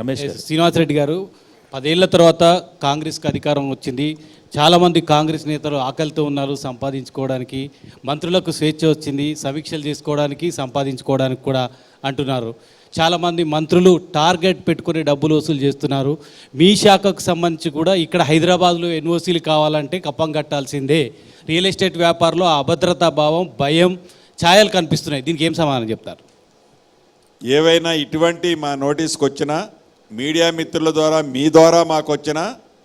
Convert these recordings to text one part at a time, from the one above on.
రమేష్ గారు. శ్రీనివాసరెడ్డి గారు పదేళ్ళ తర్వాత కాంగ్రెస్కి అధికారం వచ్చింది. చాలామంది కాంగ్రెస్ నేతలు ఆకలితో ఉన్నారు సంపాదించుకోవడానికి. మంత్రులకు స్వేచ్ఛ వచ్చింది సమీక్షలు చేసుకోవడానికి సంపాదించుకోవడానికి కూడా అంటున్నారు. చాలామంది మంత్రులు టార్గెట్ పెట్టుకుని డబ్బులు వసూలు చేస్తున్నారు. మీ శాఖకు సంబంధించి కూడా ఇక్కడ హైదరాబాద్లో ఎన్ఓసీలు కావాలంటే కప్పం కట్టాల్సిందే. రియల్ ఎస్టేట్ వ్యాపారంలో ఆ అభద్రతా భావం భయం ఛాయలు కనిపిస్తున్నాయి. దీనికి ఏం సమాధానం చెప్తారు? ఏవైనా ఇటువంటి మా నోటీస్కి వచ్చినా మీడియా మిత్రుల ద్వారా మీ ద్వారా మాకు వచ్చినా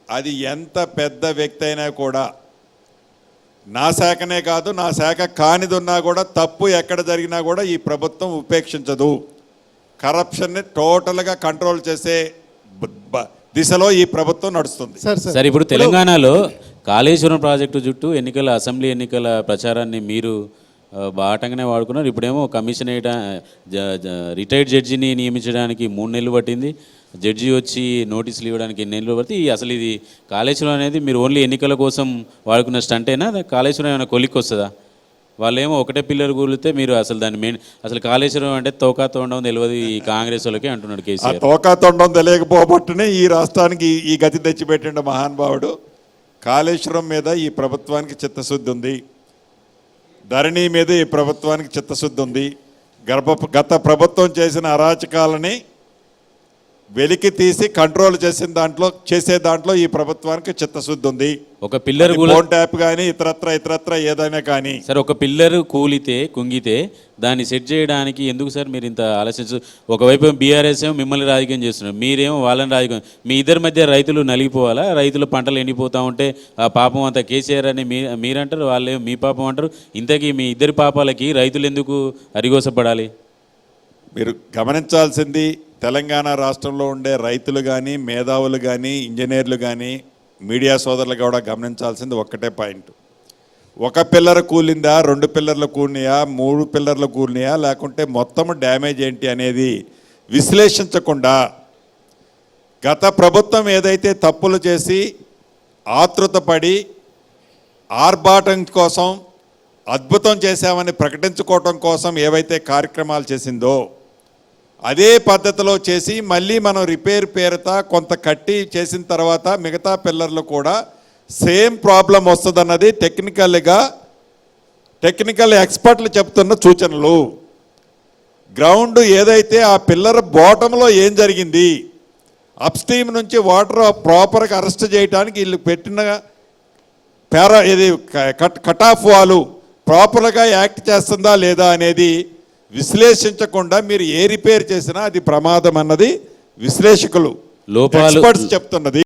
అది ఎంత పెద్ద వ్యక్తి అయినా కూడా. నా శాఖనే కాదు నా శాఖ కానిది ఉన్నా కూడా తప్పు ఎక్కడ జరిగినా కూడా ఈ ప్రభుత్వం ఉపేక్షించదు. కరప్షన్ని టోటల్గా కంట్రోల్ చేసే దిశలో ఈ ప్రభుత్వం నడుస్తుంది. Sir sir. సార్ ఇప్పుడు తెలంగాణలో కాళేశ్వరం ప్రాజెక్టు చుట్టూ ఎన్నికల అసెంబ్లీ ఎన్నికల ప్రచారాన్ని మీరు బాటంగానే వాడుకున్నారు. ఇప్పుడేమో కమిషన్ వేయట రిటైర్డ్ జడ్జిని నియమించడానికి మూడు నెలలు పట్టింది. జడ్జి వచ్చి నోటీసులు ఇవ్వడానికి ఎన్ని నెలలు పడితే అసలు ఇది కాళేశ్వరం అనేది మీరు ఓన్లీ ఎన్నికల కోసం వాడుకున్న స్టంటేనా? కాళేశ్వరం ఏమైనా కొలిక్కి వస్తుందా? వాళ్ళేమో ఒకటే పిల్లలు కూలితే మీరు అసలు దాన్ని మెయిన్ అసలు కాళేశ్వరం అంటే తోకా తోండం తెలియదు ఈ కాంగ్రెస్ వాళ్ళకే అంటున్నాడు కేసీఆర్. తోకా తొండం తెలియకపోబట్టునే ఈ రాష్ట్రానికి ఈ- ఈ గతి తెచ్చిపెట్టిండు మహానుభావుడు. కాళేశ్వరం మీద ఈ ప్రభుత్వానికి చిత్తశుద్ధి ఉంది. ధరణి మీద ఈ ప్రభుత్వానికి చిత్తశుద్ధి ఉంది. గర్భ గత ప్రభుత్వం చేసిన అరాచకాలని వెలికి తీసి కంట్రోల్ చేసిన దాంట్లో చేసే దాంట్లో ఈ ప్రభుత్వానికి చిత్తశుద్ధి ఉంది. ఒక పిల్లర్ ఫోన్ ట్యాప్ కానీ ఇతరత్ర ఇతరత్ర ఏదైనా కానీ. సార్ ఒక పిల్లర్ కూలితే కుంగితే దాన్ని సెట్ చేయడానికి ఎందుకు సార్ మీరు ఇంత ఆలోచించు? ఒకవైపు బీఆర్ఎస్ ఏమో మిమ్మల్ని రాజకీయం చేస్తున్నారు మీరేమో వాళ్ళని రాజకీయం? మీ ఇద్దరి మధ్య రైతులు నలిగిపోవాలా? రైతుల పంటలు ఎండిపోతూ ఉంటే ఆ పాపం అంతా కేసీఆర్ అని మీ మీరంటారు వాళ్ళేమో మీ పాపం అంటారు. ఇంతకీ మీ ఇద్దరి పాపాలకి రైతులు ఎందుకు అరిగోసపడాలి? మీరు గమనించాల్సింది తెలంగాణ రాష్ట్రంలో ఉండే రైతులు కానీ మేధావులు కానీ ఇంజనీర్లు కానీ మీడియా సోదరులు కూడా గమనించాల్సింది ఒక్కటే పాయింట్. ఒక పిల్లర్ కూలిందా రెండు పిల్లర్లు కూలినాయా మూడు పిల్లర్లు కూలినాయా లేకుంటే మొత్తం డ్యామేజ్ ఏంటి అనేది విశ్లేషించకుండా గత ప్రభుత్వం ఏదైతే తప్పులు చేసి ఆతృతపడి ఆర్భాటం కోసం అద్భుతం చేశామని ప్రకటించుకోవటం కోసం ఏవైతే కార్యక్రమాలు చేసిందో అదే పద్ధతిలో చేసి మళ్ళీ మనం రిపేర్ పేరుత కొంత కట్టి చేసిన తర్వాత మిగతా పిల్లర్లు కూడా సేమ్ ప్రాబ్లం వస్తుందన్నది టెక్నికల్గా టెక్నికల్ ఎక్స్పర్ట్లు చెప్తున్న సూచనలు. గ్రౌండ్ ఏదైతే ఆ పిల్లర్ బాటంలో ఏం జరిగింది అప్స్ట్రీమ్ నుంచి వాటర్ ప్రాపర్గా అరెస్ట్ చేయడానికి వీళ్ళు పెట్టిన పేరా ఇది కట్ కట్ ఆఫ్ వాలు ప్రాపర్గా యాక్ట్ చేస్తుందా లేదా అనేది విశ్లేషించకుండా మీరు ఏ రిపేర్ చేసినా అది ప్రమాదం అన్నది విశ్లేషకులు లోపాలు- చెప్తున్నది.